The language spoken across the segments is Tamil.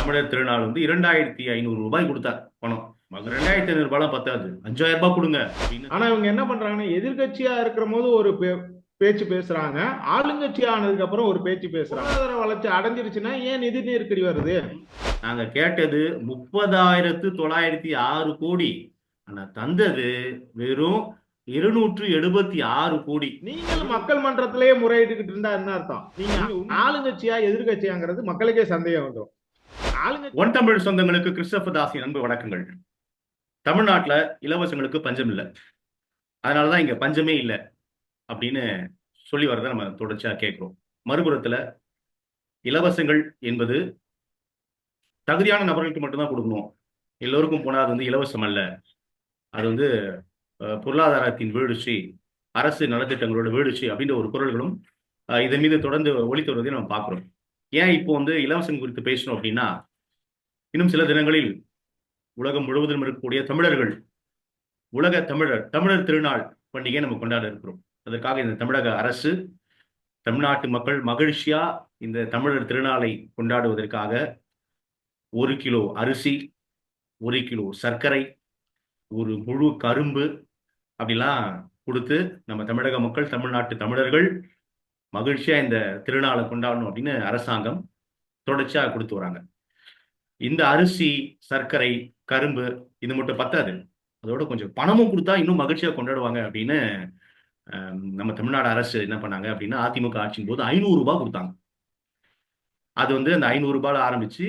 தமிழர் திருநாள் வந்து இரண்டாயிரத்தி ஐநூறு ரூபாய் கொடுத்தார் பணம். ரெண்டாயிரத்தி ஐநூறு ரூபாய் பத்தாது. அஞ்சாயிரம் ரூபாய் கொடுங்க ஆனா இவங்க என்ன பண்றாங்கன்னா எதிர்க்கட்சியா இருக்கிற போது ஒரு பேச்சு பேசுறாங்க. ஆளுங்கட்சி ஆனதுக்கு அப்புறம் ஒரு பேச்சு பேசுறாங்க. பொருளாதார வளர்ச்சி அடைஞ்சிருச்சுன்னா ஏன் நிதி நெருக்கடி வருது? நாங்க கேட்டது முப்பதாயிரத்து தொள்ளாயிரத்தி ஆறு கோடி. ஆனா தந்தது வெறும் இருநூற்று எழுபத்தி ஆறு கோடி. நீங்களும் மக்கள் மன்றத்திலேயே முறையிட்டுக்கிட்டு இருந்தா என்ன அர்த்தம்? நீங்க ஆளுங்கட்சியா எதிர்க்கட்சியாங்கிறது மக்களுக்கே சந்தேகம் வந்துடும் ஒன் தமிழ் சொந்தங்களுக்கு கிறிஸ்தப தாசி அன்பு வணக்கங்கள். தமிழ்நாட்டுல இலவசங்களுக்கு பஞ்சம் இல்லை. அதனாலதான் இங்க பஞ்சமே இல்லை அப்படின்னு சொல்லி வரத நம்ம தொடர்ச்சியா கேட்கிறோம். மறுபுறத்துல இலவசங்கள் என்பது தகுதியான நபர்களுக்கு மட்டும்தான் கொடுக்கணும். எல்லோருக்கும் போனா அது வந்து இலவசம் அல்ல. அது வந்து பொருளாதாரத்தின் வீழ்ச்சி அரசு நலத்திட்டங்களோட வீழ்ச்சி அப்படின்ற ஒரு குரல்களும் அஹ், இதன் மீது தொடர்ந்து ஒழித்து வருவதை நம்ம பார்க்குறோம். ஏன் இப்போ வந்து இலவசம் குறித்து பேசணும் அப்படின்னா இன்னும் சில தினங்களில் உலகம் முழுவதும் இருக்கக்கூடிய தமிழர்கள் உலக தமிழர் தமிழர் திருநாள் பண்டிகையை நம்ம கொண்டாட இருக்கிறோம். அதற்காக இந்த தமிழக அரசு தமிழ்நாட்டு மக்கள் மகிழ்ச்சியா இந்த தமிழர் திருநாளை கொண்டாடுவதற்காக ஒரு கிலோ அரிசி ஒரு கிலோ சர்க்கரை ஒரு முழு கரும்பு அப்படிலாம் கொடுத்து நம்ம தமிழக மக்கள் தமிழ்நாட்டு தமிழர்கள் மகிழ்ச்சியாக இந்த திருநாளை கொண்டாடணும் அப்படின்னு அரசாங்கம் தொடர்ச்சியாக கொடுத்து வராங்க. இந்த அரிசி சர்க்கரை கரும்பு இது மட்டும் பத்தாது. அதோட கொஞ்சம் பணமும் கொடுத்தா இன்னும் மகிழ்ச்சியாக கொண்டாடுவாங்க அப்படின்னு நம்ம தமிழ்நாடு அரசு என்ன பண்ணாங்க அப்படின்னா அதிமுக ஆட்சியின் போது ஐநூறு ரூபாய் கொடுத்தாங்க. அது வந்து அந்த ஐநூறு ரூபாயில ஆரம்பிச்சு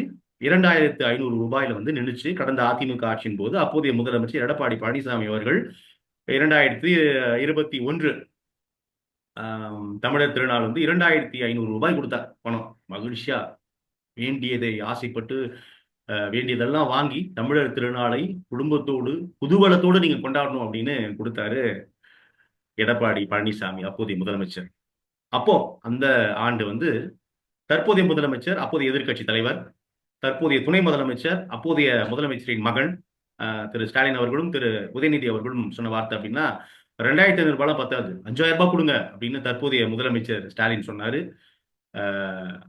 இரண்டாயிரத்து ஐநூறு ரூபாயில வந்து நின்றுச்சு கடந்த அதிமுக ஆட்சியின் போது அப்போதைய முதலமைச்சர் எடப்பாடி பழனிசாமி அவர்கள் இரண்டாயிரத்தி இருபத்தி ஒன்று தமிழர் திருநாள் வந்து இரண்டாயிரத்தி ஐநூறு ரூபாய் கொடுத்தார் பணம். மகிழ்ச்சியா வேண்டியதை ஆசைப்பட்டு அஹ், வேண்டியதெல்லாம் வாங்கி தமிழர் திருநாளை குடும்பத்தோடு புதுவளத்தோடு நீங்க கொண்டாடணும் அப்படின்னு கொடுத்தாரு எடப்பாடி பழனிசாமி அப்போதைய முதலமைச்சர். அப்போ அந்த ஆண்டு வந்து தற்போதைய முதலமைச்சர் அப்போதைய எதிர்க்கட்சி தலைவர் தற்போதைய துணை முதலமைச்சர் அப்போதைய முதலமைச்சரின் மகன் அஹ், திரு ஸ்டாலின் அவர்களும் திரு உதயநிதி அவர்களும் சொன்ன வார்த்தை அப்படின்னா ரெண்டாயிரத்தி ஐநூறு ரூபாய் பத்தாது. அஞ்சாயிரம் ரூபாய் கொடுங்க அப்படின்னு தற்போதைய முதலமைச்சர் ஸ்டாலின் சொன்னாரு.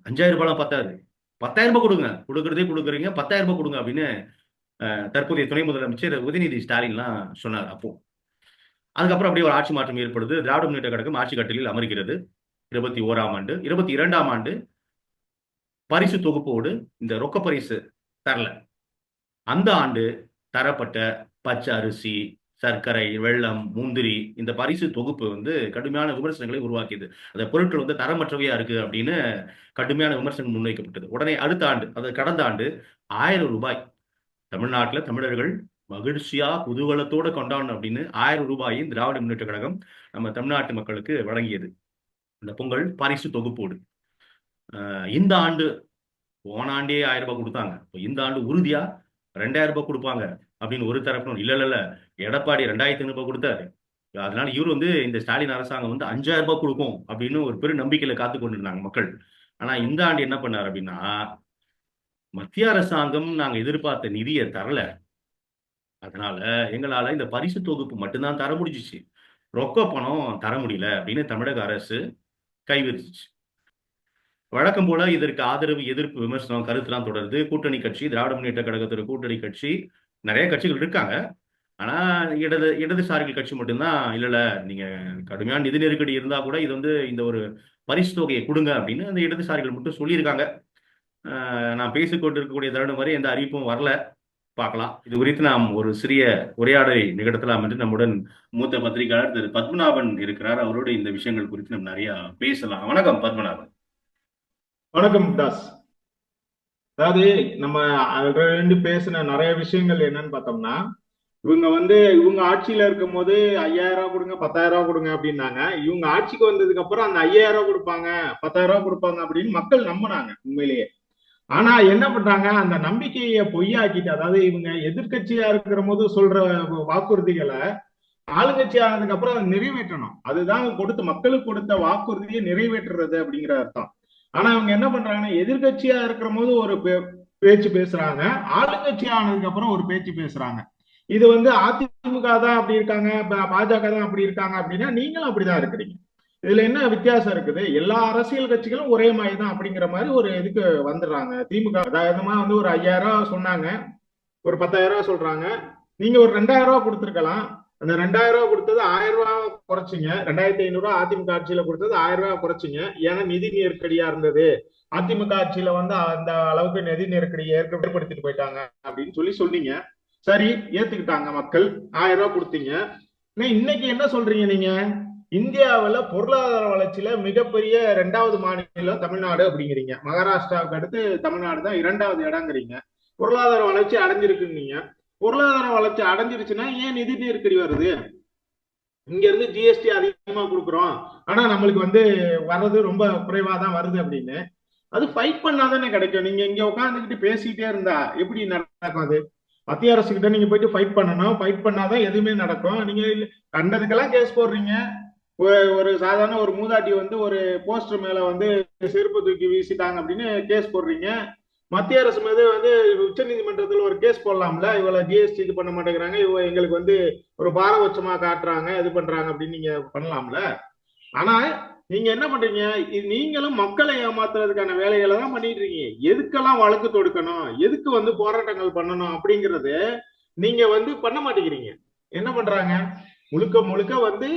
அஞ்சாயிரம் ரூபாய் பத்தாது. பத்தாயிரம் ரூபாய் கொடுங்க. கொடுக்கறதே கொடுக்குறீங்க. பத்தாயிரம் ரூபாய் கொடுங்க அப்படின்னு தற்போதைய துணை முதலமைச்சர் உதயநிதி ஸ்டாலின்லாம் சொன்னார் அப்போ. அதுக்கப்புறம் அப்படியே ஒரு ஆட்சி மாற்றம் ஏற்படுது. திராவிட முன்னேற்ற கழகம் ஆட்சி கட்டலில் அமர்கிறது. இருபத்தி ஓராம் ஆண்டு இருபத்தி இரண்டாம் ஆண்டு பரிசு தொகுப்போடு இந்த ரொக்க பரிசு தரல. அந்த ஆண்டு தரப்பட்ட பச்சை அரிசி சர்க்கரை வெள்ளம் முந்திரி இந்த பரிசு தொகுப்பு வந்து கடுமையான விமர்சனங்களை உருவாக்கியது. அந்த பொருட்கள் வந்து தரமற்றவையா இருக்கு அப்படின்னு கடுமையான விமர்சனம் முன்வைக்கப்பட்டது. உடனே அடுத்த ஆண்டு அது கடந்த ஆண்டு ஆயிரம் ரூபாய். தமிழ்நாட்டில் தமிழர்கள் மகிழ்ச்சியா குதூகலத்தோட கொண்டாடணும் அப்படின்னு ஆயிரம் ரூபாயை திராவிட முன்னேற்ற கழகம் நம்ம தமிழ்நாட்டு மக்களுக்கு வழங்கியது. இந்த பொங்கல் பரிசு தொகுப்போடு. இந்த ஆண்டு போன ஆண்டே ஆயிரம் ரூபாய் கொடுத்தாங்க. இப்போ இந்த ஆண்டு உறுதியா ரெண்டாயிரம் ரூபாய் கொடுப்பாங்க. அப்படின்னு ஒரு தரப்பு இல்ல இல்ல எடப்பாடி ரெண்டாயிரத்தி ஐநூறு ரூபாய் கொடுத்தாரு. அதனால இவர் வந்து இந்த ஸ்டாலின் அரசாங்கம் வந்து அஞ்சாயிரம் ரூபாய் கொடுக்கும் அப்படின்னு ஒரு பெரு நம்பிக்கையில காத்து கொண்டிருந்தாங்க மக்கள். ஆனா இந்த ஆண்டு என்ன பண்ணார் அப்படின்னா மத்திய அரசாங்கம் நாங்க எதிர்பார்த்த நிதியை தரல. அதனால எங்களால இந்த பரிசு தொகுப்பு மட்டும்தான் தர முடிஞ்சிச்சு. ரொக்க பணம் தர முடியல அப்படின்னு தமிழக அரசு கைவிரிச்சிச்சு. வழக்கம் போல இதற்கு ஆதரவு எதிர்ப்பு விமர்சனம் கருத்துலாம் தொடர்ந்து கூட்டணி கட்சி திராவிட முன்னேற்ற கழகத்தோட கூட்டணி கட்சி நிறைய கட்சிகள் இருக்காங்க. ஆனா இடது இடதுசாரிகள் கட்சி மட்டும்தான் இல்ல இல்ல நீங்க கடுமையான நிதி நெருக்கடி இருந்தா கூட இது வந்து இந்த ஒரு பரிசு தொகையை கொடுங்க அப்படின்னு அந்த இடதுசாரிகள் மட்டும் சொல்லியிருக்காங்க. நான் பேசிக்கொண்டு இருக்கக்கூடிய தருணம் வரை எந்த அறிவிப்பும் வரல. பார்க்கலாம். இது குறித்து நாம் ஒரு சிறிய உரையாடலை நிகழ்த்தலாம் என்று நம்முடன் மூத்த பத்திரிகையாளர் திரு. பத்மநாபன் இருக்கிறார். அவரோடு இந்த விஷயங்கள் குறித்து நம்ம நிறைய பேசலாம். வணக்கம் பத்மநாபன். வணக்கம் தாஸ். அதாவது நம்ம ரெண்டு பேசின நிறைய விஷயங்கள் என்னன்னு பார்த்தோம்னா இவங்க வந்து இவங்க ஆட்சியில இருக்கும் போது ஐயாயிரம் ரூபாய் கொடுங்க பத்தாயிரம் ரூபாய் கொடுங்க அப்படின்னாங்க. இவங்க ஆட்சிக்கு வந்ததுக்கு அப்புறம் அந்த ஐயாயிரம் ரூபாய் கொடுப்பாங்க பத்தாயிரம் ரூபாய் கொடுப்பாங்க அப்படின்னு மக்கள் நம்பினாங்க உண்மையிலேயே. ஆனா என்ன பண்றாங்க? அந்த நம்பிக்கையை பொய்யாக்கிட்டு அதாவது இவங்க எதிர்க்கட்சியா இருக்கிற போது சொல்ற வாக்குறுதிகளை ஆளுங்கட்சி ஆனதுக்கு அப்புறம் அதை நிறைவேற்றணும். அதுதான் கொடுத்த மக்களுக்கு கொடுத்த வாக்குறுதியை நிறைவேற்றுறது அப்படிங்கிற அர்த்தம். ஆனா அவங்க என்ன பண்றாங்கன்னா எதிர்கட்சியா இருக்கிற போது ஒரு பே- பேச்சு பேசுறாங்க. ஆளுங்கட்சி ஆனதுக்கு அப்புறம் ஒரு பேச்சு பேசுறாங்க. இது வந்து அதிமுக தான் அப்படி இருக்காங்க பாஜக தான் அப்படி இருக்காங்க அப்படின்னா நீங்களும் அப்படிதான் இருக்கிறீங்க. இதுல என்ன வித்தியாசம் இருக்குது? எல்லா அரசியல் கட்சிகளும் ஒரே மாதிரி தான் அப்படிங்கிற மாதிரி ஒரு இதுக்கு வந்துடுறாங்க. திமுக உதாரணமா வந்து ஒரு ஐயாயிரம் ரூபா சொன்னாங்க. ஒரு பத்தாயிரம் ரூபா சொல்றாங்க. நீங்க ஒரு ரெண்டாயிரம் ரூபா கொடுத்துருக்கலாம். அந்த ரெண்டாயிரம் ரூபாய் கொடுத்தது ஆயிரம் ரூபாய் குறைச்சிங்க. ரெண்டாயிரத்தி ஐநூறு ரூபாய் அதிமுக ஆட்சியில கொடுத்தது ஆயிரம் ரூபாய் குறைச்சிங்க. ஏன்னா நிதி நெருக்கடியா இருந்தது. அதிமுக ஆட்சியில வந்து அந்த அளவுக்கு நிதி நெருக்கடியை ஏற்படுத்திட்டு போயிட்டாங்க அப்படின்னு சொல்லி சொன்னீங்க. சரி ஏத்துக்கிட்டாங்க மக்கள். ஆயிரம் ரூபாய் கொடுத்தீங்க. இன்னைக்கு என்ன சொல்றீங்க நீங்க? இந்தியாவில் பொருளாதார வளர்ச்சியில மிகப்பெரிய ரெண்டாவது மாநிலம் தமிழ்நாடு அப்படிங்கிறீங்க. மகாராஷ்டிராவுக்கு அடுத்து தமிழ்நாடு தான் இரண்டாவது இடங்கிறீங்க பொருளாதார வளர்ச்சி அடைஞ்சிருக்குன்னீங்க பொருளாதார வளர்ச்சி அடைஞ்சிருச்சுன்னா ஏன் நிதி நெருக்கடி வருது? இங்க இருந்து ஜிஎஸ்டி அதிகமா கொடுக்குறோம். ஆனா நம்மளுக்கு வந்து வர்றது ரொம்ப குறைவா தான் வருது அப்படின்னு. அது ஃபைட் பண்ணாதானே கிடைக்கும். நீங்க இங்க உட்காந்துக்கிட்டு பேசிக்கிட்டே இருந்தா எப்படி நடக்கும் அது? மத்திய அரசு கிட்ட நீங்க போயிட்டு ஃபைட் பண்ணணும். ஃபைட் பண்ணாதான் எதுவுமே நடக்கும். நீங்க கண்டதுக்கெல்லாம் கேஸ் போடுறீங்க. ஒரு சாதாரண ஒரு மூதாட்டி வந்து ஒரு போஸ்டர் மேல வந்து செருப்பு தூக்கி வீசிட்டாங்க அப்படின்னு கேஸ் போடுறீங்க. மத்திய அரசு மீது வந்து உச்ச நீதிமன்றத்துல ஒரு கேஸ் போடலாம்ல? இவ்வளவு ஜிஎஸ்டி இது பண்ண மாட்டேங்கிறாங்க. இவ எங்களுக்கு வந்து ஒரு பாரபட்சமா காட்டுறாங்க இது பண்றாங்க அப்படின்னு நீங்க பண்ணலாம்ல? ஆனா நீங்க என்ன பண்றீங்க? நீங்களும் மக்களை ஏமாத்துறதுக்கான வேலைகளை தான் பண்ணிட்டு இருக்கீங்க. எதுக்கெல்லாம் வழக்கு தொடுக்கணும்? எதுக்கு வந்து போராட்டங்கள் பண்ணணும் அப்படிங்கறது நீங்க வந்து பண்ண மாட்டேங்கிறீங்க. என்ன பண்றாங்க? முழுக்க முழுக்க வந்து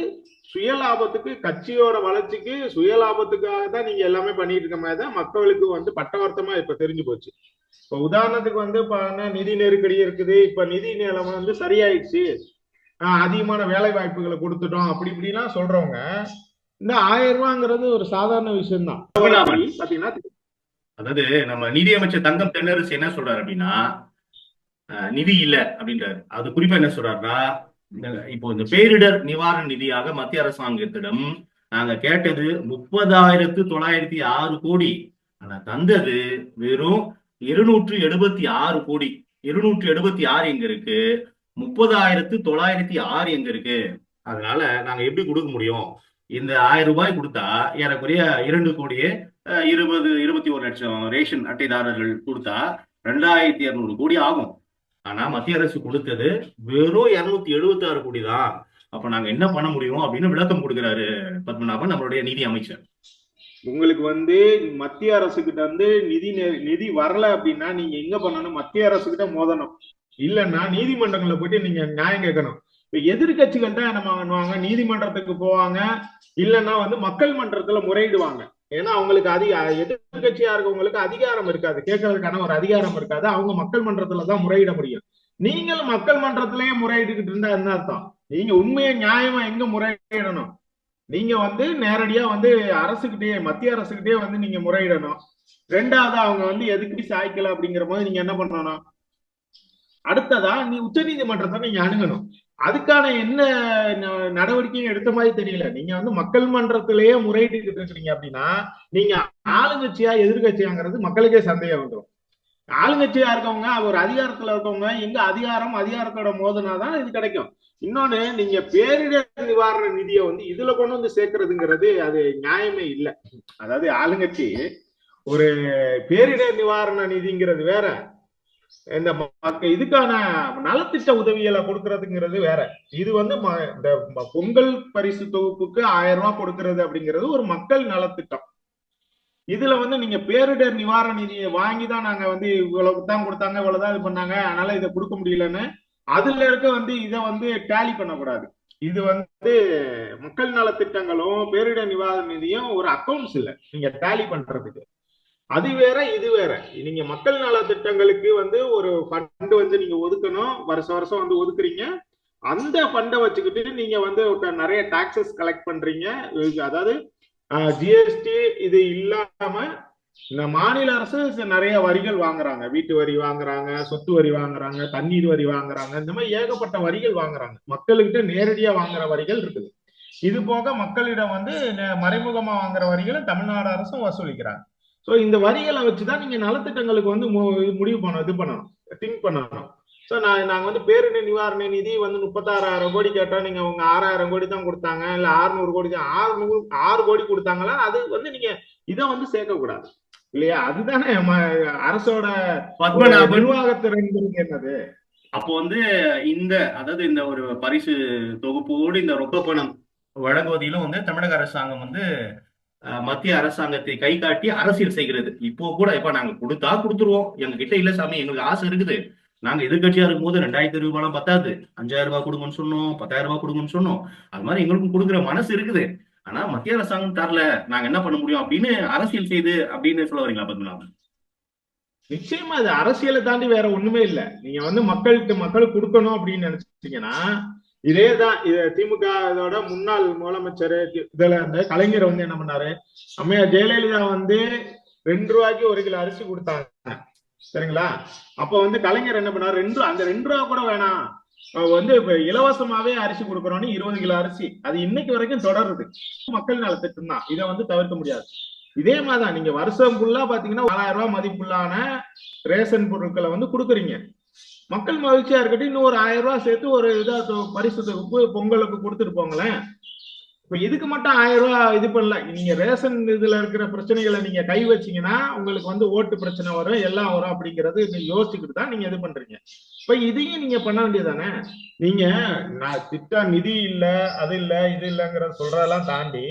சுய லாபத்துக்கு கட்சியோட வளர்ச்சிக்கு சுய லாபத்துக்காக தான் நீங்க எல்லாமே பண்ணிட்டு இருக்க மாதிரி தான் மக்களுக்கு வந்து பட்டவர்த்தமா இப்ப தெரிஞ்சு போச்சு. இப்ப உதாரணத்துக்கு வந்து பாருங்க நிதி நெருக்கடி இருக்குது. இப்ப நிதி நிலைமை வந்து சரியாயிடுச்சு. ஆஹ் அதிகமான வேலை வாய்ப்புகளை கொடுத்துட்டோம். அப்படி இப்படிலாம் சொல்றவங்க இந்த ஆயிரம் ரூபாங்கிறது ஒரு சாதாரண விஷயம் தான் பாத்தீங்கன்னா அதாவது நம்ம நிதியமைச்சர் தங்கம் தென்னரசு என்ன சொல்றாரு அப்படின்னா நிதி இல்ல அப்படின்றாரு. அது குறிப்பா என்ன சொல்றாருன்னா இப்போ இந்த பேரிடர் நிவாரண நிதியாக மத்திய அரசாங்கத்திடம் நாங்க கேட்டது முப்பதாயிரத்து தொள்ளாயிரத்தி ஆறு கோடி. ஆனா தந்தது வெறும் இருநூற்று எழுபத்தி ஆறு கோடி. இருநூற்று எழுபத்தி ஆறு எங்க இருக்கு? முப்பதாயிரத்து தொள்ளாயிரத்தி ஆறு எங்க இருக்கு? அதனால நாங்க எப்படி கொடுக்க முடியும்? இந்த ஆயிரம் ரூபாய் கொடுத்தா ஏறக்குறைய இரண்டு கோடியே அஹ், இருபது இருபத்தி ஒரு லட்சம் ரேஷன் அட்டைதாரர்கள் கொடுத்தா ரெண்டாயிரத்தி இருநூறு கோடி ஆகும். ஆனா மத்திய அரசு கொடுத்தது வெறும் இருநூத்தி எழுபத்தி ஆறு கோடி தான் அப்ப நாங்க என்ன பண்ண முடியும் அப்படின்னு விளக்கம் கொடுக்கிறாரு பத்மநாபன் நம்மளுடைய நிதி அமைச்சர். உங்களுக்கு வந்து மத்திய அரசு கிட்ட வந்து நிதி நெ- நிதி வரல அப்படின்னா நீங்க எங்க பண்ணணும்? மத்திய அரசு கிட்ட மோதணும். இல்லைன்னா நீதிமன்றங்கள்ல போயிட்டு நீங்க நியாயம் கேட்கணும். இப்ப எதிர்கட்சிகள் தான் என்ன பண்ணுவாங்க? நீதிமன்றத்துக்கு போவாங்க. இல்லைன்னா வந்து மக்கள் மன்றத்துல முறையிடுவாங்க. ஏன்னா அவங்களுக்கு அதிக எதிர்கட்சியா இருக்கவங்களுக்கு அதிகாரம் இருக்காது. கேட்கறதுக்கான ஒரு அதிகாரம் இருக்காது. அவங்க மக்கள் மன்றத்துல தான் முறையிட முடியும். நீங்களும் மக்கள் மன்றத்திலேயே முறையிட்டுக்கிட்டு இருந்தா என்ன அர்த்தம்? நீங்க உண்மையை நியாயமா எங்க முறையிடணும்? நீங்க வந்து நேரடியா வந்து அரசுகிட்டயே மத்திய அரசுகிட்டே வந்து நீங்க முறையிடணும். ரெண்டாவது அவங்க வந்து எதுக்கு சாய்க்கல அப்படிங்கிற போது நீங்க என்ன பண்ணணும்? அடுத்ததா நீ உச்ச நீதிமன்றத்தை நீங்க அணுகணும். அதுக்கான என்ன ந- நடவடிக்கையும் எடுத்த மாதிரி தெரியல. நீங்க வந்து மக்கள் மன்றத்திலேயே முறையிட்டு இருக்கிறீங்க அப்படின்னா நீங்க ஆளுங்கட்சியா எதிர்கட்சியாங்கிறது மக்களுக்கே சந்தேகம் வந்துடும் ஆளுங்கட்சியா இருக்கவங்க ஒரு அதிகாரத்துல இருக்கவங்க எங்க அதிகாரம் அதிகாரத்தோட மோதனாதான் இது கிடைக்கும். இன்னொன்னு நீங்க பேரிடர் நிவாரண நிதியை வந்து இதுல கொண்டு வந்து சேர்க்கறதுங்கிறது அது நியாயமே இல்லை. அதாவது ஆளுங்கட்சி ஒரு பேரிடர் நிவாரண நிதிங்கிறது வேற. இந்த இதுக்கான நலத்திட்ட உதவிகளை கொடுக்கறதுங்கிறது வேற. இது வந்து இந்த பொங்கல் பரிசு தொகுப்புக்கு ஆயிரம் ரூபாய் கொடுக்கறது அப்படிங்கிறது ஒரு மக்கள் நலத்திட்டம். இதுல வந்து நீங்க பேரிடர் நிவாரண நிதியை வாங்கி தான் நாங்க வந்து இவ்வளவு தான் கொடுத்தாங்க இவ்வளவுதான் இது பண்ணாங்க அதனால இதை கொடுக்க முடியலன்னு அதுல இருக்க வந்து இதை வந்து டேலி பண்ணக்கூடாது. இது வந்து மக்கள் நலத்திட்டங்களும் பேரிடர் நிவாரண நிதியும் ஒரு அக்கௌண்ட்ஸ் இல்ல நீங்க டேலி பண்றதுக்கு. அது வேற இது வேற. நீங்க மக்கள் நல திட்டங்களுக்கு வந்து ஒரு ஃபண்ட் வந்து நீங்க ஒதுக்கணும். வருஷம் வருஷம் வந்து ஒதுக்குறீங்க. அந்த ஃபண்டை வச்சுக்கிட்டு நீங்க வந்து ஒரு நிறைய டாக்ஸஸ் கலெக்ட் பண்றீங்க. அதாவது ஜிஎஸ்டி இது இல்லாம இந்த மாநில அரசு நிறைய வரிகள் வாங்குறாங்க. வீட்டு வரி வாங்குறாங்க சொத்து வரி வாங்குறாங்க தண்ணீர் வரி வாங்குறாங்க. இந்த மாதிரி ஏகப்பட்ட வரிகள் வாங்குறாங்க. மக்கள்கிட்ட நேரடியா வாங்குற வரிகள் இருக்குது. இது போக மக்களிடம் வந்து மறைமுகமா வாங்குற வரிகளை தமிழ்நாடு அரசும் வசூலிக்கிறாங்க. ஸோ இந்த வரிகளை வச்சுதான் நீங்க நலத்திட்டங்களுக்கு வந்து முடிவு பண்ண இது பண்ணணும். திங்க் பண்ணணும். ஸோ நான் நாங்க வந்து பேரிடர் நிவாரண நிதி வந்து முப்பத்தாறாயிரம் கோடி கேட்டோம் நீங்க உங்க ஆறாயிரம் கோடி தான் கொடுத்தாங்க. இல்ல ஆறுநூறு கோடி தான் ஆறுநூறு ஆறு கோடி கொடுத்தாங்களா? அது வந்து நீங்க இதை வந்து சேர்க்க கூடாது இல்லையா? அதுதானே அரசோட நிர்வாகத்திறன்கிறது என்னது? அப்போ வந்து இந்த அதாவது இந்த ஒரு பரிசு தொகுப்போடு இந்த ரொக்க பணம் வழங்குவதிலும் வந்து தமிழக அரசாங்கம் வந்து மத்திய அரசாங்கத்தை கை காட்டி அரசியல் செய்கிறது. இப்போ கூட இப்ப நாங்க கொடுத்தா கொடுத்துருவோம். எங்க கிட்ட இல்ல சாமி எங்களுக்கு ஆசை இருக்குது. நாங்க எதிர்கட்சியா இருக்கும்போது ரெண்டாயிரத்தி ரூபாய் பத்தாது. அஞ்சாயிரம் ரூபாய் கொடுங்கன்னு சொன்னோம் பத்தாயிரம் ரூபாய் கொடுங்கன்னு சொன்னோம். அது மாதிரி எங்களுக்கும் கொடுக்குற மனசு இருக்குது. ஆனா மத்திய அரசாங்கம் தரல. நாங்க என்ன பண்ண முடியும் அப்படின்னு அரசியல் செய்து அப்படின்னு சொல்ல வரீங்களா பத்மநாபன் நிச்சயமா அது அரசியலை தாண்டி வேற ஒண்ணுமே இல்ல. நீங்க வந்து மக்கள்கிட்ட மக்களுக்கு கொடுக்கணும் அப்படின்னு இதேதான் இது திமுக இதோட முன்னாள் முதலமைச்சர் இதுல இருந்த கலைஞர் வந்து என்ன பண்ணாரு? அம்மையா ஜெயலலிதா வந்து ரெண்டு ரூபாய்க்கு ஒரு கிலோ அரிசி கொடுத்தாங்க. சரிங்களா? அப்ப வந்து கலைஞர் என்ன பண்ணாரு? ரெண்டு அந்த ரெண்டு ரூபா கூட வேணாம். வந்து இப்ப இலவசமாவே அரிசி கொடுக்கறோம்னு இருபது கிலோ அரிசி. அது இன்னைக்கு வரைக்கும் தொடருது. மக்கள் நலத்திட்டம் தான். இதை வந்து தவிர்க்க முடியாது. இதே மாதிரிதான் நீங்க வருஷம் ஃபுல்லா பாத்தீங்கன்னா நாலாயிரம் ரூபாய் மதிப்புள்ளான ரேஷன் பொருட்களை வந்து கொடுக்குறீங்க. மக்கள் மகிழ்ச்சியா இருக்கட்டும் இன்னும் ஒரு ஆயிரம் ரூபாய் சேர்த்து ஒரு இதா பரிசு தொகுப்பு பொங்கலுக்கு கொடுத்துட்டு போங்களேன். இப்ப இதுக்கு மட்டும் ஆயிரம் ரூபாய் இது பண்ணல. நீங்க ரேஷன் இதுல இருக்கிற பிரச்சனைகளை நீங்க கை வச்சீங்கன்னா உங்களுக்கு வந்து ஓட்டு பிரச்சனை வரும் எல்லாம் வரும் அப்படிங்கறது நீங்க யோசிச்சுக்கிட்டு தான் நீங்க இது பண்றீங்க. இப்ப இதையும் நீங்க பண்ண வேண்டியதானே நீங்க நான் திட்ட நிதி இல்ல அது இல்ல இது இல்லைங்கிறத சொல்றதெல்லாம் தாண்டி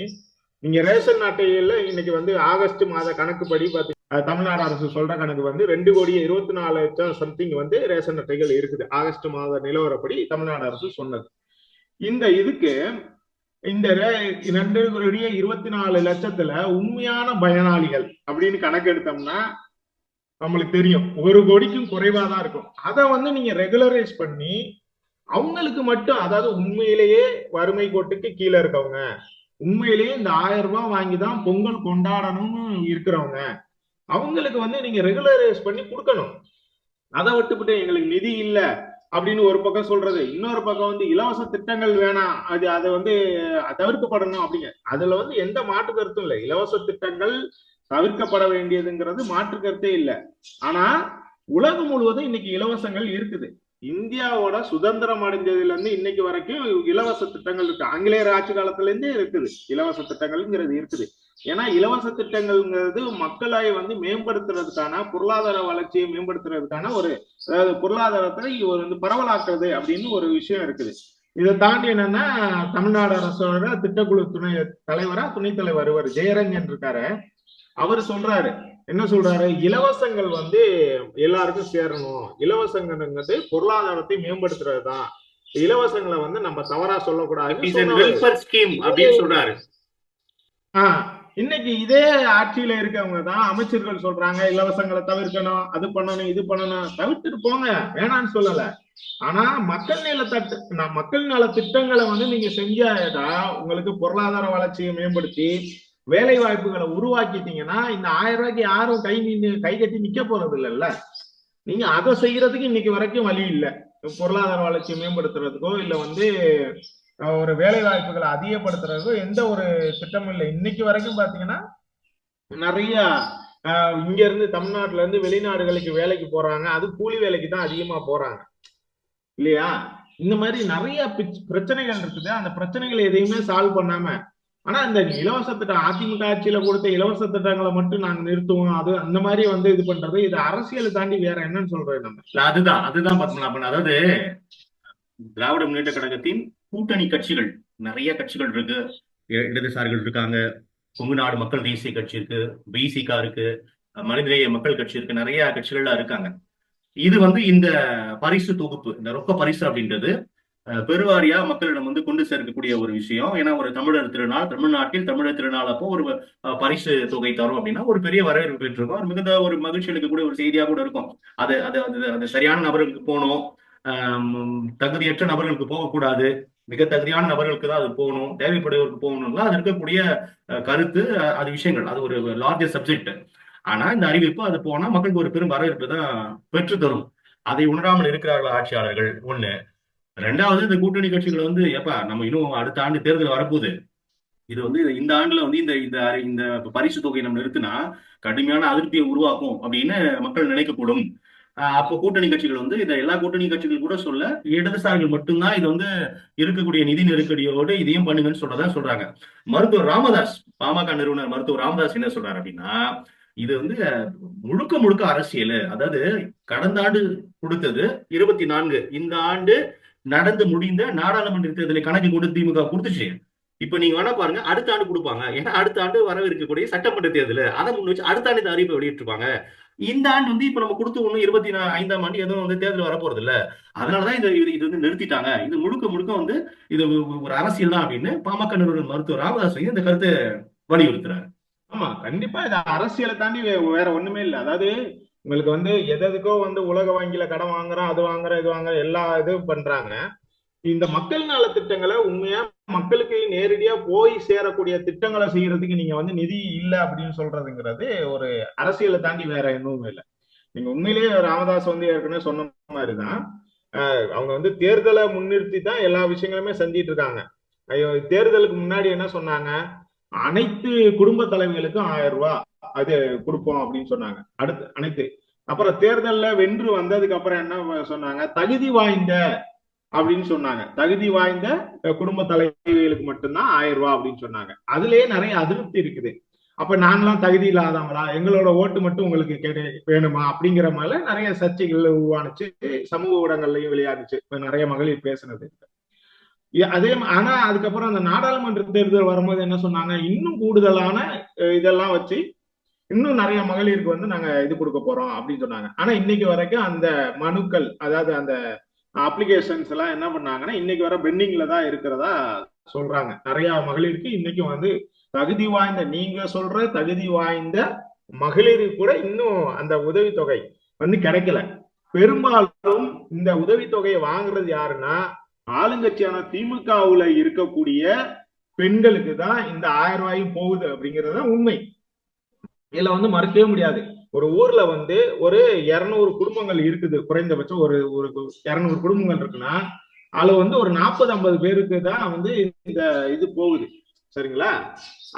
நீங்க ரேஷன் அட்டையில இன்னைக்கு வந்து ஆகஸ்ட் மாத கணக்குப்படி பாத்தீங்கன்னா தமிழ்நாடு அரசு சொல்ற கணக்கு வந்து ரெண்டு கோடியே இருபத்தி நாலு லட்சம் சம்திங் வந்து ரேஷன் அட்டைகள் இருக்குது. ஆகஸ்ட் மாத நிலவரப்படி தமிழ்நாடு அரசு சொன்னது. இந்த இதுக்கு இந்த ரே- ரெண்டு கோடியே இருபத்தி நாலு லட்சத்துல உண்மையான பயனாளிகள் அப்படின்னு கணக்கெடுத்தோம்னா நம்மளுக்கு தெரியும். ஒரு கோடிக்கும் குறைவா தான் இருக்கும். அதை வந்து நீங்க ரெகுலரைஸ் பண்ணி அவங்களுக்கு மட்டும் அதாவது உண்மையிலேயே வறுமை கோட்டுக்கு கீழே இருக்கவங்க உண்மையிலேயே இந்த ஆயிரம் ரூபாய் வாங்கி தான் பொங்கல் கொண்டாடணும்னு இருக்கிறவங்க அவங்களுக்கு வந்து நீங்க ரெகுலரைஸ் பண்ணி கொடுக்கணும். அதை விட்டுவிட்டு எங்களுக்கு நிதி இல்ல அப்படின்னு ஒரு பக்கம் சொல்றது. இன்னொரு பக்கம் வந்து இலவச திட்டங்கள் வேணாம். அது அதை வந்து தவிர்க்கப்படணும் அப்படிங்க. அதுல வந்து எந்த மாற்று கருத்தும் இல்லை. இலவச திட்டங்கள் தவிர்க்கப்பட வேண்டியதுங்கிறது மாற்று கருத்தே இல்லை. ஆனா உலகம் முழுவதும் இன்னைக்கு இலவசங்கள் இருக்குது. இந்தியாவோட சுதந்திரம் அடைஞ்சதுல இருந்து இன்னைக்கு வரைக்கும் இலவச திட்டங்கள் இருக்கு. ஆங்கிலேயர் ஆட்சி காலத்துல இருந்தே இருக்குது. இலவச திட்டங்கள்ங்கிறது இருக்குது. ஏன்னா இலவச திட்டங்கள்ங்கிறது மக்களை வந்து மேம்படுத்துறதுக்கான பொருளாதார வளர்ச்சியை மேம்படுத்துறதுக்கான ஒரு அதாவது பொருளாதாரத்தை ஒரு வந்து பரவலாக்குறது அப்படின்னு ஒரு விஷயம் இருக்குது. இதை தாண்டி என்னன்னா தமிழ்நாடு அரசோட திட்டக்குழு துணை தலைவரா துணைத் தலைவர் இவர் ஜெயரஞ்சன் இருக்காரு. அவர் சொல்றாரு என்ன சொல்றாரு? இலவசங்கள் வந்து எல்லாருக்கும் சேரணும். இலவசங்கிறது பொருளாதாரத்தை மேம்படுத்துறது தான் இலவசங்களை வந்து நம்ம தவறா சொல்லக்கூடாது அப்படின்னு சொல்றாரு. ஆஹ் இன்னைக்கு இதே ஆட்சியில இருக்கவங்க தான் அமைச்சர்கள் சொல்றாங்க இலவசங்களை தவிர்க்கணும் அது பண்ணணும் இது பண்ணணும். தவிர்த்துட்டு போங்க. வேணான்னு சொல்லல. ஆனா மக்கள் நல தட்டு நான் மக்கள் நல திட்டங்களை வந்து நீங்க செஞ்சாடா உங்களுக்கு பொருளாதார வளர்ச்சியை மேம்படுத்தி வேலை வாய்ப்புகளை உருவாக்கிட்டீங்கன்னா இந்த ஆயிரம் ரூபாய்க்கு யாரும் கை நின்று கை கட்டி நிக்க போறது இல்லைல்ல. நீங்க அதை செய்யறதுக்கு இன்னைக்கு வரைக்கும் வழி இல்லை. பொருளாதார வளர்ச்சியை மேம்படுத்துறதுக்கோ இல்ல வந்து ஒரு வேலை வாய்ப்புகளை அதிகப்படுத்துறதுக்கு எந்த ஒரு திட்டமும் இல்லை. இன்னைக்கு வரைக்கும் பாத்தீங்கன்னா நிறைய அஹ், இங்க இருந்து தமிழ்நாட்டுல இருந்து வெளிநாடுகளுக்கு வேலைக்கு போறாங்க. அது கூலி வேலைக்கு தான் அதிகமா போறாங்க. இல்லையா? இந்த மாதிரி நிறைய பிரச்சனைகள் இருக்குது. அந்த பிரச்சனைகளை எதையுமே சால்வ் பண்ணாம ஆனா இந்த இலவச திட்டம் அதிமுக ஆட்சியில கொடுத்த இலவச திட்டங்களை மட்டும் நாங்க நிறுத்துவோம். அது அந்த மாதிரி வந்து இது பண்றது. இது அரசியலை தாண்டி வேற என்னன்னு சொல்றேன் நம்ம. அதுதான் அதுதான் பத்மநாபன். அதாவது திராவிட முன்னேற்ற கழகத்தின் கூட்டணி கட்சிகள் நிறைய கட்சிகள் இருக்கு. இ- இடதுசாரிகள் இருக்காங்க. கொங்கு நாடு மக்கள் தேசிய கட்சி இருக்கு. பிசிகா இருக்கு. மனிதநேய மக்கள் கட்சி இருக்கு. நிறைய கட்சிகள்லாம் இருக்காங்க. இது வந்து இந்த பரிசு தொகுப்பு இந்த ரொக்க பரிசு அப்படின்றது பெருவாரியா மக்களிடம் வந்து கொண்டு சேர்க்கக்கூடிய ஒரு விஷயம். ஏன்னா ஒரு தமிழர் திருநாள் தமிழ்நாட்டில் தமிழர் திருநாள் அப்போ ஒரு பரிசு தொகை தரும் அப்படின்னா ஒரு பெரிய வரவேற்பு பெற்றிருக்கும். ஒரு மிகுந்த ஒரு மகிழ்ச்சி அளிக்கக்கூடிய ஒரு செய்தியா கூட இருக்கும். அது அது அது அது சரியான நபர்களுக்கு போகணும். தகுதியற்ற நபர்களுக்கு போகக்கூடாது. மிக தகுதியான நபர்களுக்கு தான் அது போகணும் தேவைப்படுவதற்கு போகணும்ல. அது இருக்கக்கூடிய கருத்து அது விஷயங்கள். அது ஒரு லார்ஜஸ்ட் சப்ஜெக்ட் ஆனா இந்த அறிவிப்பு அது போனா மக்களுக்கு ஒரு பெரும் வரவேற்பு தான் பெற்று தரும். அதை உணராமல் இருக்கிறார்கள் ஆட்சியாளர்கள்? ஒண்ணு. ரெண்டாவது இந்த கூட்டணி கட்சிகள் வந்து எப்பா நம்ம இன்னும் அடுத்த ஆண்டு தேர்தல் வரப்போகுது. இது வந்து இந்த ஆண்டுல வந்து இந்த இந்த இந்த பரிசு தொகையை நம்ம நிறுத்தினா கடுமையான அதிருப்தியை உருவாக்கும் அப்படின்னு மக்கள் நினைக்கக்கூடும். அப்போ கூட்டணி கட்சிகள் வந்து இதை எல்லா கூட்டணி கட்சிகள் கூட சொல்ல இடதுசாரிகள் மட்டும்தான் இது வந்து இருக்கக்கூடிய நிதி நெருக்கடியோடு இதையும் பண்ணுங்கன்னு சொல்றதா சொல்றாங்க. மருத்துவர் ராமதாஸ் பாமக நிறுவனர் மருத்துவர் ராமதாஸ் என்ன சொல்றாரு அப்படின்னா இது வந்து முழுக்க முழுக்க அரசியல். அதாவது கடந்த ஆண்டு கொடுத்தது இருபத்தி நான்கு. இந்த ஆண்டு நடந்து முடிந்த நாடாளுமன்ற தேர்தலை கணக்கு கொண்டு திமுக கொடுத்துச்சு. இப்ப நீங்க வேணா பாருங்க அடுத்த ஆண்டு கொடுப்பாங்க. ஏன்னா அடுத்த ஆண்டு வரவிருக்கக்கூடிய சட்டமன்ற தேர்தல். அதை முன் வச்சு அடுத்த ஆண்டு அறிவிப்பை வெளியிட்டிருப்பாங்க. இந்த ஆண்டு வந்து இப்ப நம்ம கொடுத்து ஒண்ணு இருபத்தி நா- ஐந்தாம் ஆண்டு எதுவும் வந்து தேர்தல் வரப்போறது இல்ல அதனாலதான் இது இது வந்து நிறுத்திட்டாங்க. இது முழுக்க முழுக்க வந்து இது ஒரு- அரசியல் தான் அப்படின்னு பாமக நிறுவனர் மருத்துவர் ராமதாஸ் வந்து இந்த கருத்தை வலியுறுத்துறாரு. ஆமா கண்டிப்பா இது அரசியலை தாண்டி வேற ஒண்ணுமே இல்லை. அதாவது உங்களுக்கு வந்து எதுக்கோ வந்து உலக வங்கியில கடன் வாங்குறோம் அது வாங்குறோம் இது வாங்குறோம் எல்லா இதுவும் பண்றாங்க. இந்த மக்கள் நல திட்டங்களை உண்மையா மக்களுக்கு நேரடியா போய் சேரக்கூடிய திட்டங்களை செய்யறதுக்கு நீங்க வந்து நிதி இல்லை அப்படின்னு சொல்றதுங்கிறது ஒரு அரசியலை தாண்டி வேற எதுவும் இல்லை. நீங்க உண்மையிலேயே ராமதாஸ் வந்து ஏற்கனவே சொன்ன மாதிரிதான் அவங்க வந்து தேர்தலை முன்னிறுத்தி தான் எல்லா விஷயங்களுமே செஞ்சிட்டு இருக்காங்க. ஐயோ தேர்தலுக்கு முன்னாடி என்ன சொன்னாங்க? அனைத்து குடும்ப தலைவர்களுக்கும் ஆயிரம் ரூபாய் அது கொடுப்போம் அப்படின்னு சொன்னாங்க. அடுத்து அனைத்து. அப்புறம் தேர்தல்ல வென்று வந்ததுக்கு அப்புறம் என்ன சொன்னாங்க? தகுதி வாய்ந்த அப்படின்னு சொன்னாங்க. தகுதி வாய்ந்த குடும்ப தலைவிகளுக்கு மட்டும்தான் ஆயிரம் ரூபாய் அப்படின்னு சொன்னாங்க. அதுலயே நிறைய அதிருப்தி இருக்குது. அப்ப நாங்களாம் தகுதி இல்லாதவங்களா? எங்களோட ஓட்டு மட்டும் உங்களுக்கு கிடை வேணுமா? அப்படிங்கிற மாதிரி நிறைய சர்ச்சைகள் உருவானுச்சு. சமூக ஊடகங்கள்லயும் வெளியானுச்சு. இப்ப நிறைய மகளிர் பேசுனது. அதே ஆனா அதுக்கப்புறம் அந்த நாடாளுமன்ற தேர்தல் வரும்போது என்ன சொன்னாங்க? இன்னும் கூடுதலான அஹ், இதெல்லாம் வச்சு இன்னும் நிறைய மகளிருக்கு வந்து நாங்க இது கொடுக்க போறோம் அப்படின்னு சொன்னாங்க. ஆனா இன்னைக்கு வரைக்கும் அந்த மனுக்கள் அதாவது அந்த அப்ளிகேஷன்ஸ் எல்லாம் என்ன பண்ணாங்கன்னா இன்னைக்கு வர பெண்டிங்ல தான் இருக்கிறதா சொல்றாங்க. நிறைய மகளிருக்கு இன்னைக்கும் வந்து தகுதி வாய்ந்த நீங்க சொல்ற தகுதி வாய்ந்த மகளிருக்கு கூட இன்னும் அந்த உதவித்தொகை வந்து கிடைக்கல. பெரும்பாலும் இந்த உதவித்தொகையை வாங்குறது யாருன்னா ஆளுங்கட்சியான திமுகவுல இருக்கக்கூடிய பெண்களுக்கு தான் இந்த ஆயிரம் ரூபாயும் போகுது அப்படிங்கிறது உண்மை. இதுல வந்து மறுக்கவே முடியாது. ஒரு ஊர்ல வந்து ஒரு இருநூறு குடும்பங்கள் இருக்குது. குறைந்தபட்சம் ஒரு ஒரு இருநூறு குடும்பங்கள் இருக்குன்னா அதுல வந்து ஒரு நாற்பது ஐம்பது பேருக்கு தான் வந்து இந்த இது போகுது. சரிங்களா?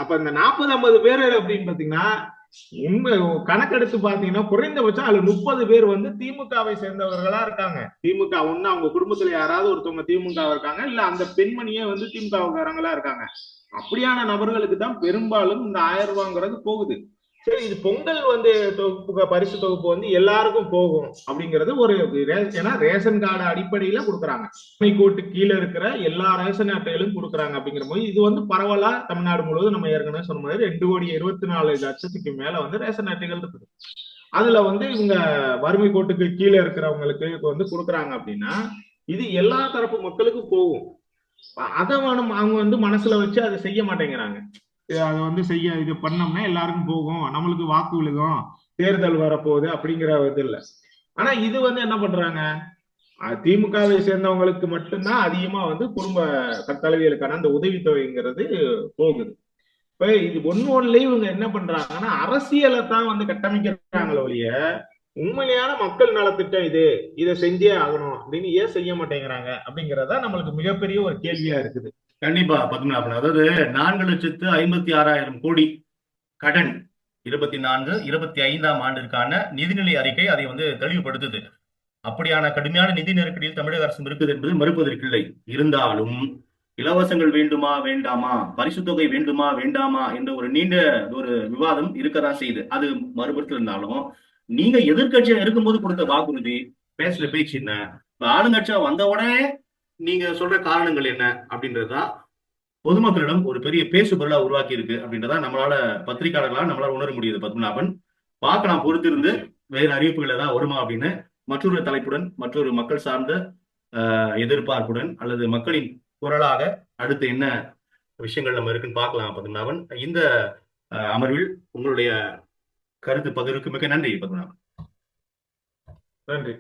அப்ப இந்த நாற்பது ஐம்பது பேர் அப்படின்னு பாத்தீங்கன்னா உண்மை கணக்கெடுத்து பாத்தீங்கன்னா குறைந்தபட்சம் அதுல முப்பது பேர் வந்து திமுகவை சேர்ந்தவர்களா இருக்காங்க. திமுக ஒண்ணு அவங்க குடும்பத்துல யாராவது ஒருத்தவங்க திமுக இருக்காங்க இல்ல அந்த பெண்மணியே வந்து திமுகவுக்காரங்களா இருக்காங்க. அப்படியான நபர்களுக்கு தான் பெரும்பாலும் இந்த ஆயிரம் ரூபாங்கிறது போகுது. சரி இது பொங்கல் வந்து தொகுப்பு பரிசு தொகுப்பு வந்து எல்லாருக்கும் போகும் அப்படிங்கிறது ஒரு ஏன்னா ரேஷன் கார்டு அடிப்படையில கொடுக்குறாங்க. கோட்டு கீழே இருக்கிற எல்லா ரேஷன் அட்டைகளும் கொடுக்குறாங்க அப்படிங்கிற போது இது வந்து பரவலா தமிழ்நாடு முழுவதும் நம்ம ஏற்கனவே சொன்ன மாதிரி ரெண்டு கோடி இருபத்தி நாலு லட்சத்துக்கு மேல வந்து ரேஷன் அட்டைகள் இருக்குது. அதுல வந்து இவங்க வறுமை கோட்டுக்கு கீழே இருக்கிறவங்களுக்கு வந்து கொடுக்குறாங்க அப்படின்னா இது எல்லா தரப்பு மக்களுக்கும் போகும். அதை அவங்க வந்து மனசுல வச்சு அதை செய்ய மாட்டேங்கிறாங்க. அதை வந்து செய்ய இது பண்ணோம்னா எல்லாருக்கும் போகும். நம்மளுக்கு வாக்கு விழுகும். தேர்தல் வரப்போகுது அப்படிங்கிற இது இல்ல. ஆனா இது வந்து என்ன பண்றாங்க? திமுகவை சேர்ந்தவங்களுக்கு மட்டும்தான் அதிகமா வந்து குடும்ப தலைவிகளுக்கான அந்த உதவித்தொகைங்கிறது போகுது. இப்ப இது ஒண்ணு ஒன்னுல இவங்க என்ன பண்றாங்கன்னா அரசியலை தான் வந்து கட்டமைக்கிறாங்களே ஒழிய உண்மையான மக்கள் நலத்திட்டம் இது. இதை செஞ்சே ஆகணும். அப்படின்னு ஏன் செய்ய மாட்டேங்கிறாங்க? அப்படிங்கறதுதான் நம்மளுக்கு மிகப்பெரிய ஒரு கேள்வியா இருக்குது. கண்டிப்பா பத்மநாபன். அதாவது நான்கு லட்சத்து ஐம்பத்தி ஆறாயிரம் கோடி கடன் இருபத்தி நான்கு இருபத்தி ஐந்தாம் ஆண்டிற்கான நிதிநிலை அறிக்கை அதை வந்து தெளிவுபடுத்துது. அப்படியான கடுமையான நிதி நெருக்கடியில் தமிழக அரசு இருக்குது என்பது மறுப்பதற்கில்லை இருந்தாலும் இலவசங்கள் வேண்டுமா வேண்டாமா? பரிசு தொகை வேண்டுமா வேண்டாமா என்ற ஒரு நீண்ட ஒரு விவாதம் இருக்கதான் செய்யுது. அது மறுபுறத்தில் இருந்தாலும் நீங்க எதிர்க்கட்சியா இருக்கும்போது கொடுத்த வாக்குறுதி பேசுற பேச்சு என்ன? ஆளுங்கட்சியா வந்த உடனே நீங்க சொல்ற காரணங்கள் என்ன அப்படின்றதுதான் பொதுமக்களிடம் ஒரு பெரிய பேசு பொருளா உருவாக்கி இருக்கு அப்படின்றத நம்மளால பத்திரிகையாளர்களால் நம்மளால உணர முடியுது பத்மநாபன். பார்க்கலாம் பொறுத்திருந்து வேறு அறிவிப்புகள் ஏதாவது வருமா அப்படின்னு மற்றொரு தலைப்புடன் மற்றொரு மக்கள் சார்ந்த எதிர்பார்ப்புடன் அல்லது மக்களின் குரலாக அடுத்து என்ன விஷயங்கள் நம்ம இருக்குன்னு பார்க்கலாம் பத்மநாபன். இந்த அமர்வில் உங்களுடைய கருத்து பதிலுக்கு மிக நன்றி பத்மநாபன். நன்றி.